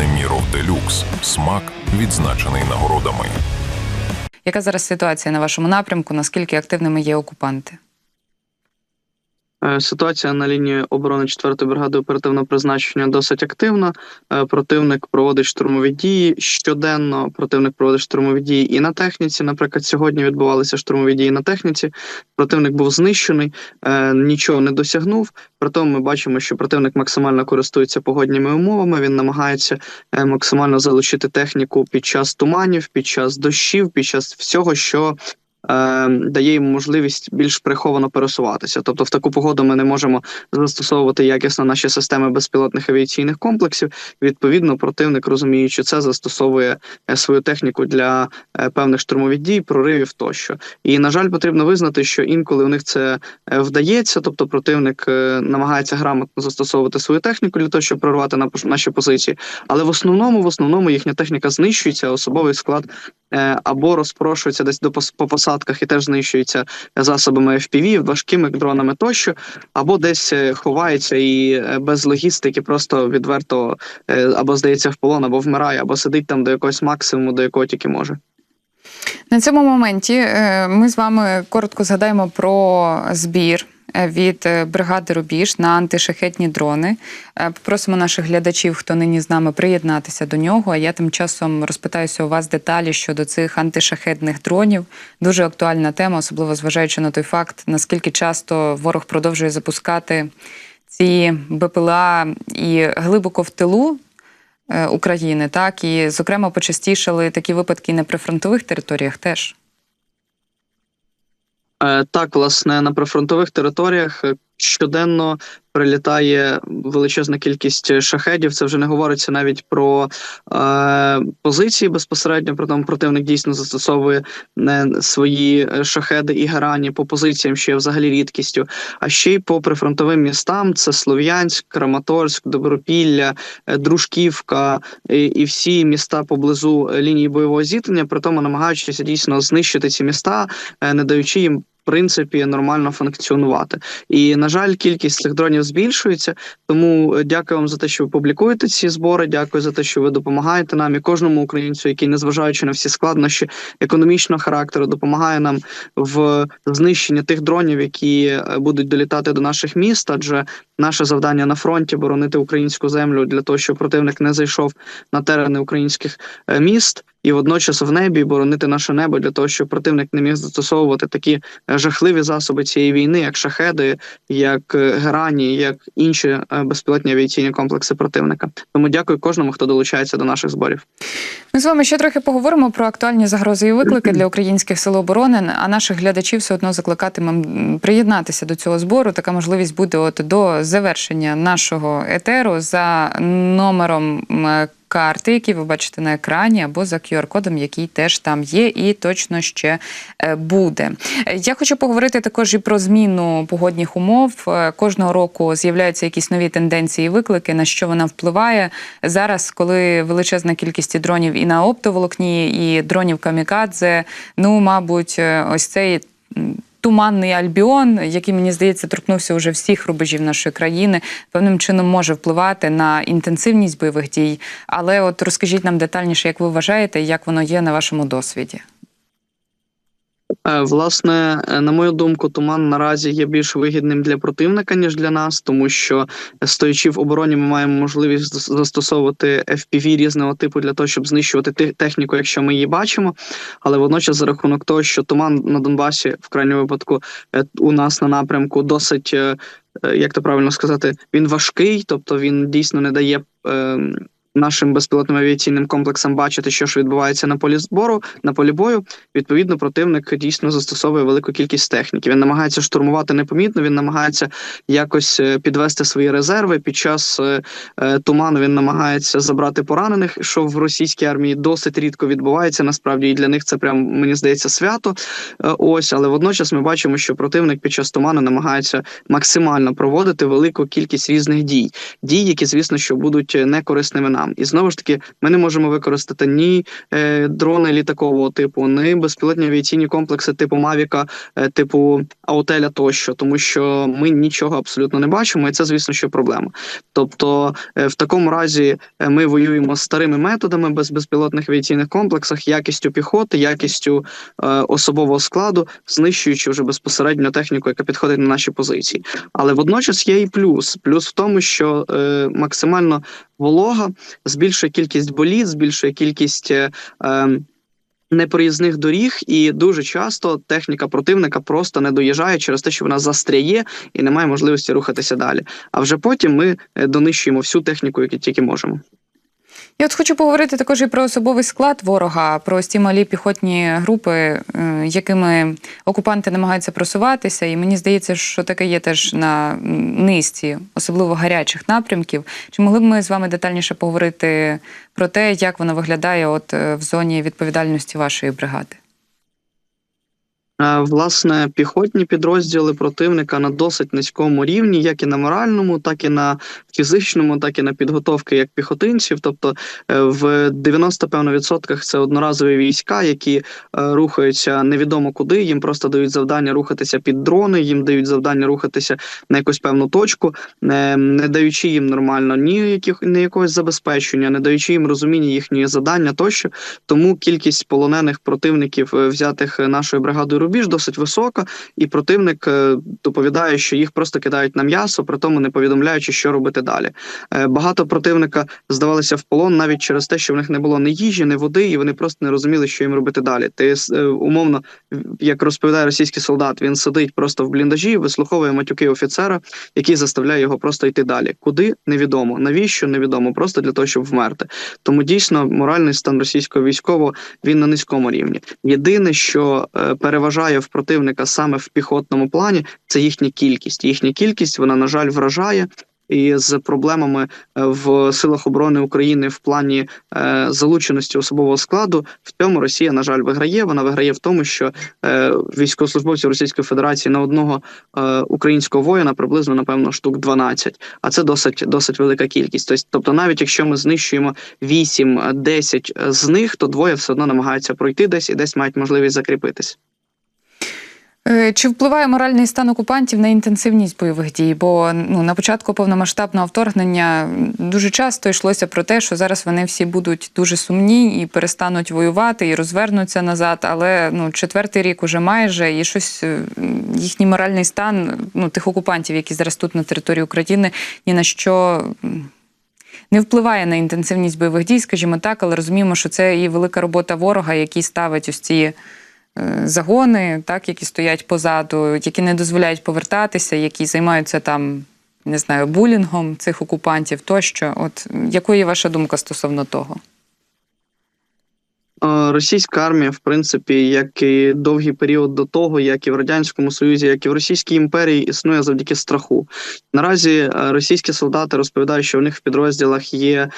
Неміров Делюкс. Смак відзначений нагородами. Яка зараз ситуація на вашому напрямку? Наскільки активними є окупанти? Е, Ситуація на лінії оборони 4-ї бригади оперативного призначення досить активна. Е, Противник проводить штурмові дії щоденно. Противник проводить штурмові дії і на техніці. Наприклад, сьогодні відбувалися штурмові дії на техніці. Противник був знищений, е, нічого не досягнув. Проте ми бачимо, що противник максимально користується погодніми умовами. Він намагається максимально залучити техніку під час туманів, під час дощів, під час всього, що дає їм можливість більш приховано пересуватися. Тобто, в таку погоду ми не можемо застосовувати якісно наші системи безпілотних авіаційних комплексів. Відповідно, противник, розуміючи це, застосовує е, свою техніку для е, певних штурмових дій, проривів тощо. І на жаль, потрібно визнати, що інколи у них це е, вдається, тобто противник е, намагається грамотно застосовувати свою техніку для того, щоб прорвати на наші позиції. Але в основному, в основному їхня техніка знищується, особовий склад е, або розпрошується десь до по посадках і теж знищується засобами FPV, важкими дронами тощо, або десь е, ховається і е, без логістики просто відверто е, або здається в полон, або вмирає, або сидить там до якогось максимуму, до якого тільки може. На цьому моменті е, ми з вами коротко згадаємо про збір. Е, Від е, бригади Рубіж на антишахетні дрони. Е, Попросимо наших глядачів, хто нині з нами, приєднатися до нього. А я тим часом розпитаюся у вас деталі щодо цих антишахетних дронів. Дуже актуальна тема, особливо зважаючи на той факт, наскільки часто ворог продовжує запускати ці БПЛА і глибоко в тилу України, так і зокрема почастішали такі випадки на прифронтових територіях теж. Е, Так, власне, на прифронтових територіях е, щоденно прилітає величезна кількість шахедів. Це вже не говориться навіть про е, позиції безпосередньо. Про тому противник дійсно застосовує е, свої е, шахеди і грані по позиціям, що є взагалі рідкістю. А ще й по прифронтовим містам: це Слов'янськ, Краматорськ, Добропілля, е, Дружківка і, і всі міста поблизу е, лінії бойового зіткнення, при тому намагаючися дійсно знищити ці міста, е, не даючи їм. Принципі, нормально функціонувати, і на жаль, кількість цих дронів збільшується. Тому е, дякую вам за те, що ви публікуєте ці збори. Дякую за те, що ви допомагаєте нам і кожному українцю, який, незважаючи на всі складнощі економічного характеру, допомагає нам в знищенні тих дронів, які е, будуть долітати до наших міст. Адже наше завдання на фронті боронити українську землю для того, щоб противник не зайшов на терени українських е, міст. І водночас в небі боронити наше небо для того, щоб противник не міг застосовувати такі е, жахливі засоби цієї війни, як шахеди, як е, герані, як інші безпілотні авіаційні комплекси противника. Тому дякую кожному, хто долучається до наших зборів. Ми з вами ще трохи поговоримо про актуальні загрози і виклики для українських сил оборони. А наших глядачів все одно закликатимемо приєднатися до цього збору. Така можливість буде от до завершення нашого етеру за номером. Карти, які ви бачите на екрані, або за QR-кодом, який теж там є, і точно ще е, буде. Я хочу поговорити також і про зміну погодних умов. Е, Кожного року з'являються якісь нові тенденції, і виклики, на що вона впливає зараз, коли величезна кількість дронів і на оптоволокні, і дронів камікадзе. Ну, мабуть, е, ось цей. Туманний альбіон, який мені здається торкнувся уже всіх рубежів нашої країни, певним чином може впливати на інтенсивність бойових дій. Але от розкажіть нам детальніше, як ви вважаєте, як воно є на вашому досвіді. Е, Власне, е, на мою думку, туман наразі є більш вигідним для противника, ніж для нас, тому що е, стоячи в обороні, ми маємо можливість застосовувати FPV різного типу для того, щоб знищувати те- техніку, якщо ми її бачимо. Але водночас, за рахунок того, що туман на Донбасі, в крайньому випадку, у нас на напрямку досить, як то правильно сказати, він важкий, тобто він дійсно не дає. Нашим безпілотним авіаційним комплексам бачити, що ж відбувається на полі збору, на полі бою. Відповідно, противник дійсно застосовує велику кількість техніки. Він намагається штурмувати непомітно. Він намагається якось е, підвести свої резерви. Під час е, е, туману він намагається забрати поранених, що в російській армії досить рідко відбувається. Насправді і для них це прям мені здається свято. Ось, але водночас ми бачимо, що противник під час туману намагається максимально проводити велику кількість різних дій. Дій, які, звісно, що будуть некорисними нам. Нам. І знову ж таки, ми не можемо використати ні е, дрони літакового типу, ні безпілотні авіаційні комплекси типу Мавіка, е, типу Аутеля тощо, тому що ми нічого абсолютно не бачимо, і це, звісно, що проблема. Тобто, е, в такому разі е, ми воюємо старими методами без безпілотних авіаційних комплексах, якістю піхоти, якістю е, особового складу, знищуючи вже безпосередньо техніку, яка підходить на наші позиції. Але водночас є і плюс. Плюс в тому, що е, максимально волога збільшує кількість боліт, збільшує кількість. Е, е, Непроїзних доріг, і дуже часто техніка противника просто не доїжджає через те, що вона застряє і не має можливості рухатися далі. А вже потім ми е, донищуємо всю техніку, яку тільки можемо. Я от хочу поговорити також і про особовий склад ворога, про ті малі піхотні групи, е, якими окупанти намагаються просуватися. І мені здається, що таке є теж на низці, особливо гарячих напрямків. Чи могли б ми з вами детальніше поговорити про те, як воно виглядає от е, в зоні відповідальності вашої бригади? Е, Власне, піхотні підрозділи противника на досить низькому рівні, як і на моральному, так і на фізичному, так і на підготовки як піхотинців. Тобто е, в 90 певно відсотках це одноразові війська, які е, рухаються невідомо куди. Їм просто дають завдання рухатися під дрони, їм дають завдання рухатися на якусь певну точку, не, даючи їм нормально ні яких ні якогось забезпечення, не даючи їм розуміння їхньої завдання тощо. Тому кількість полонених противників, взятих нашою бригадою рубіж, досить висока, і противник е, доповідає, що їх просто кидають на м'ясо, при тому не повідомляючи, що робити далі. Е, Багато противника здавалися в полон навіть через те, що в них не було ні їжі, ні води, і вони просто не розуміли, що їм робити далі. Ти е, умовно, як розповідає російський солдат, він сидить просто в бліндажі, вислуховує матюки офіцера, який заставляє його просто йти далі. Куди невідомо, навіщо невідомо, просто для того, щоб вмерти. Тому дійсно моральний стан російського військового він на низькому рівні. Єдине, що е, переважає в противника саме в піхотному плані, це їхня кількість. Їхня кількість вона на жаль вражає. І з проблемами е, в силах оборони України в плані е, залученості особового складу в цьому Росія на жаль виграє. Вона виграє в тому, що е, військовослужбовців Російської Федерації на одного українського воїна приблизно напевно штук 12. А це досить досить велика кількість. Тобто, тобто, навіть якщо ми знищуємо 8-10 з них, то двоє все одно намагаються пройти десь і десь мають можливість закріпитись. Е, Чи впливає моральний стан окупантів на інтенсивність бойових дій? Бо ну на початку повномасштабного вторгнення дуже часто йшлося про те, що зараз вони всі будуть дуже сумні і перестануть воювати, і розвернуться назад. Але ну четвертий рік уже майже і щось е, їхній моральний стан ну тих окупантів, які зараз тут на території України, ні на що. Не впливає на інтенсивність бойових дій, скажімо так, але розуміємо, що це і велика робота ворога, який ставить ось ці загони, так, які стоять позаду, які не дозволяють повертатися, які займаються там, не знаю, булінгом цих окупантів тощо. От якою ваша думка стосовно того? Російська армія, в принципі, як і довгий період до того, як і в радянському союзі, як і в Російській імперії, існує завдяки страху. Наразі е, російські солдати розповідають, що в них в підрозділах є е,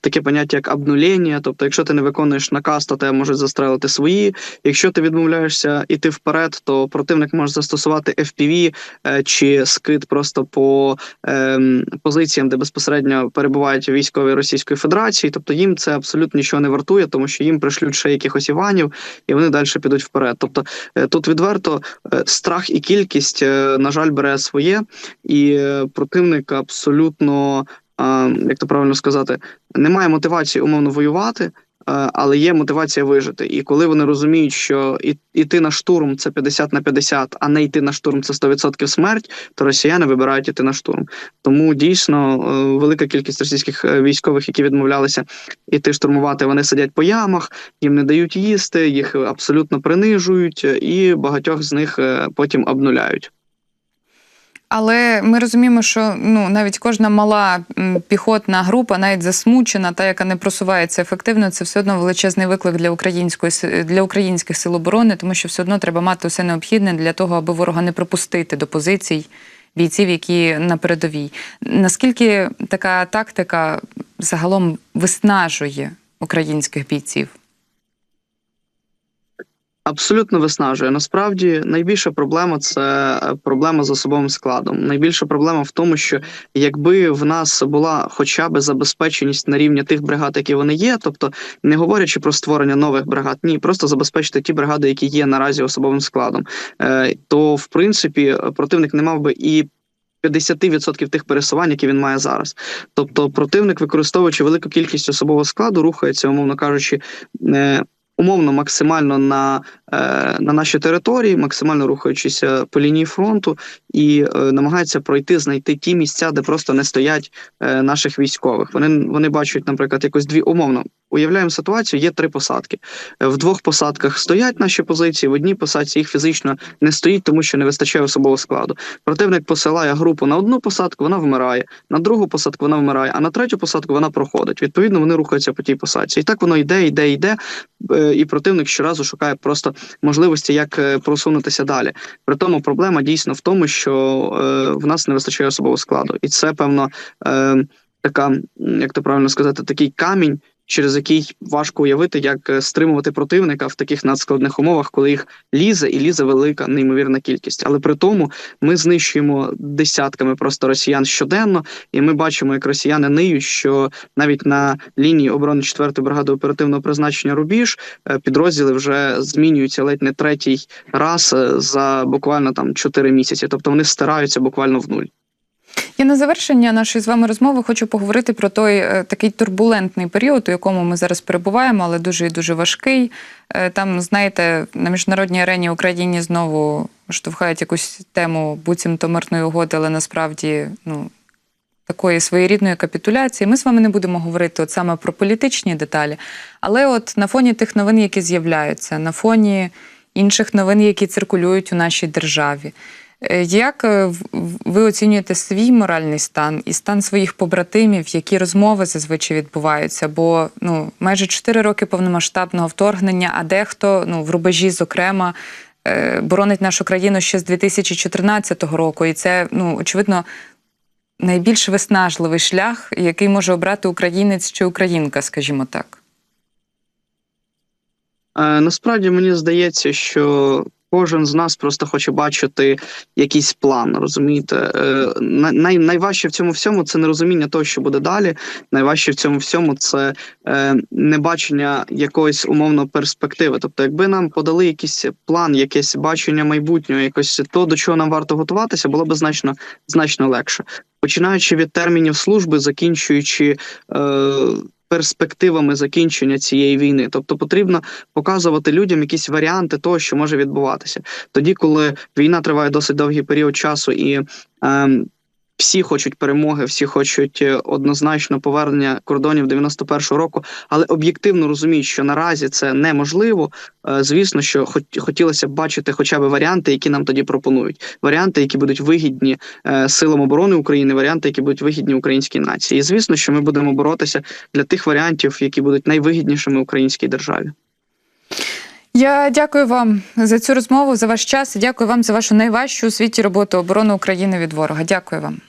таке поняття як обнулення. Тобто, якщо ти не виконуєш наказ, то тебе можуть застрелити свої. Якщо ти відмовляєшся іти вперед, то противник може застосувати FPV е, чи скид просто по е, позиціям, де безпосередньо перебувають військові Російської Федерації. Тобто їм це абсолютно нічого не вартує, тому що їм пришлють ще якихось іванів, і вони далі підуть вперед. Тобто е, тут відверто е, страх і кількість, е, на жаль, бере своє, і противник абсолютно, як то правильно сказати, немає мотивації умовно воювати. Е, Але є мотивація вижити. І коли вони розуміють, що іти на штурм це 50 на 50, а не йти на штурм це 100% смерть, то росіяни вибирають іти на штурм. Тому дійсно е, велика кількість російських е, військових, які відмовлялися іти штурмувати, вони сидять по ямах, їм не дають їсти, їх абсолютно принижують, і багатьох з них потім обнуляють. Але ми розуміємо, що ну навіть кожна мала піхотна група, навіть засмучена, та яка не просувається ефективно, це все одно величезний виклик для української для українських сил оборони, тому що все одно треба мати все необхідне для того, аби ворога не пропустити до позицій бійців, які на передовій. Наскільки така тактика загалом виснажує українських бійців? Абсолютно виснажує. Насправді найбільша проблема це е, проблема з особовим складом. Найбільша проблема в тому, що якби в нас була хоча б забезпеченість на рівні тих бригад, які вони є, тобто не говорячи про створення нових бригад, ні, просто забезпечити ті бригади, які є наразі особовим складом, е, то в принципі противник не мав би і 50% тих пересувань, які він має зараз. Тобто, противник, використовуючи велику кількість особового складу, рухається, умовно кажучи, е, умовно максимально на, на нашій території, максимально рухаючися по лінії фронту, і е, намагається пройти, знайти ті місця, де просто не стоять е, наших військових. Вони вони бачать, наприклад, якось дві умовно. Уявляємо ситуацію, є три посадки. Е, В двох посадках стоять наші позиції, в одній посадці їх фізично не стоїть, тому що не вистачає особового складу. Противник посилає групу на одну посадку, вона вмирає, на другу посадку вона вмирає, а на третю посадку вона проходить. Відповідно, вони рухаються по тій посадці. І так воно йде, йде, йде. е, І противник щоразу шукає просто можливості, як е, просунутися далі. При тому проблема дійсно в тому, що е, в нас не вистачає особового складу, і це певно е, така, як то правильно сказати, такий камінь. Через який важко уявити, як е, стримувати противника в таких надскладних умовах, коли їх лізе і лізе велика неймовірна кількість. Але при тому ми знищуємо десятками просто росіян щоденно, і ми бачимо, як росіяни ниють, що навіть на лінії оборони 4-ї бригади оперативного призначення Рубіж е, підрозділи вже змінюються ледь не третій раз е, за буквально там 4 місяці. Тобто вони стираються буквально в нуль. Я на завершення нашої з вами розмови хочу поговорити про той е, такий турбулентний період, у якому ми зараз перебуваємо, але дуже і дуже важкий. Е, Там, знаєте, на міжнародній арені Україні знову штовхають якусь тему буцімто мирної угоди, але насправді ну, такої своєрідної капітуляції. Ми з вами не будемо говорити от саме про політичні деталі, але от на фоні тих новин, які з'являються, на фоні інших новин, які циркулюють у нашій державі. Е, Як е, ви оцінюєте свій моральний стан і стан своїх побратимів, які розмови зазвичай відбуваються? Бо ну майже 4 роки повномасштабного вторгнення, а дехто ну в рубежі, зокрема, е, боронить нашу країну ще з 2014 року, і це ну очевидно найбільш виснажливий шлях, який може обрати українець чи українка, скажімо так. Насправді мені здається, що кожен з нас просто хоче бачити якийсь план. Розумієте, е, най, найважче в цьому всьому це нерозуміння того, що буде далі. Найважче в цьому всьому це е, небачення якоїсь умовно перспективи. Тобто, якби нам подали якийсь план, якесь бачення майбутнього, якось то, до чого нам варто готуватися, було б значно значно легше. Починаючи від термінів служби, закінчуючи. Е, Перспективами закінчення цієї війни, тобто потрібно показувати людям якісь варіанти того, що може відбуватися. Тоді, коли війна триває досить довгий період часу, і ем, всі хочуть перемоги, всі хочуть е, однозначно повернення кордонів 91-го року, але об'єктивно розуміють, що наразі це неможливо. е, Звісно, що хот- хотілося б бачити хоча б варіанти, які нам тоді пропонують. Варіанти, які будуть вигідні е, силам оборони України, варіанти, які будуть вигідні українській нації. І звісно, що ми будемо боротися для тих варіантів, які будуть найвигіднішими українській державі. Я дякую вам за цю розмову, за ваш час. Дякую вам за вашу найважчу у світі роботу оборони України від ворога. Дякую вам.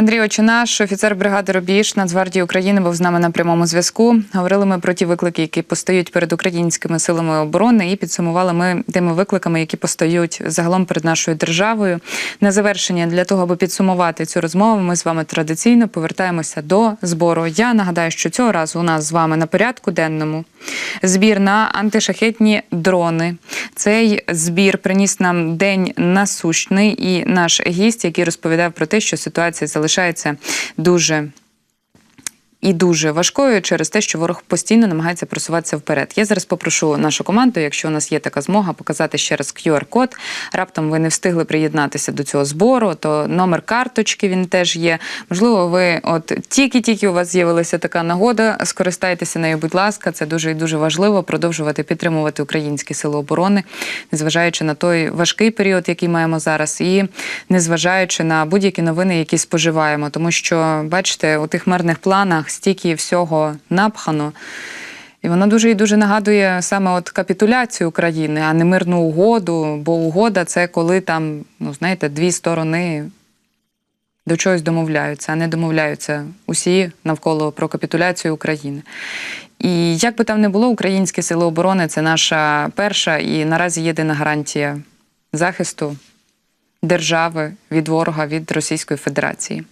Андрій Очинаш, офіцер бригади Рубіж Нацгвардії України, був з нами на прямому зв'язку. Говорили ми про ті виклики, які постають перед українськими силами оборони, і підсумували ми тими викликами, які постають загалом перед нашою державою. На завершення для того, аби підсумувати цю розмову, ми з вами традиційно повертаємося до збору. Я нагадаю, що цього разу у нас з вами на порядку денному збір на антишахетні дрони. Цей збір приніс нам день насущний, і наш гість, який розповідав про те, що ситуація залишається дуже. І дуже важкою через те, що ворог постійно намагається просуватися вперед. Я зараз попрошу нашу команду, якщо у нас є така змога, показати ще раз QR-код. Раптом ви не встигли приєднатися до цього збору, то номер карточки він теж є. Можливо, ви от тільки-тільки у вас з'явилася така нагода, скористайтеся нею, будь ласка. Це дуже і дуже важливо продовжувати підтримувати українські сили оборони, незважаючи на той важкий період, який маємо зараз, і незважаючи на будь-які новини, які споживаємо. Тому що, бачите, у тих мирних планах стільки всього напхано. І воно дуже і дуже нагадує саме от капітуляцію України, а не мирну угоду. Бо угода це коли там, ну знаєте, дві сторони до чогось домовляються, а не домовляються усі навколо про капітуляцію України. І як би там не було, українські сили оборони це наша перша і наразі єдина гарантія захисту держави від ворога від Російської Федерації.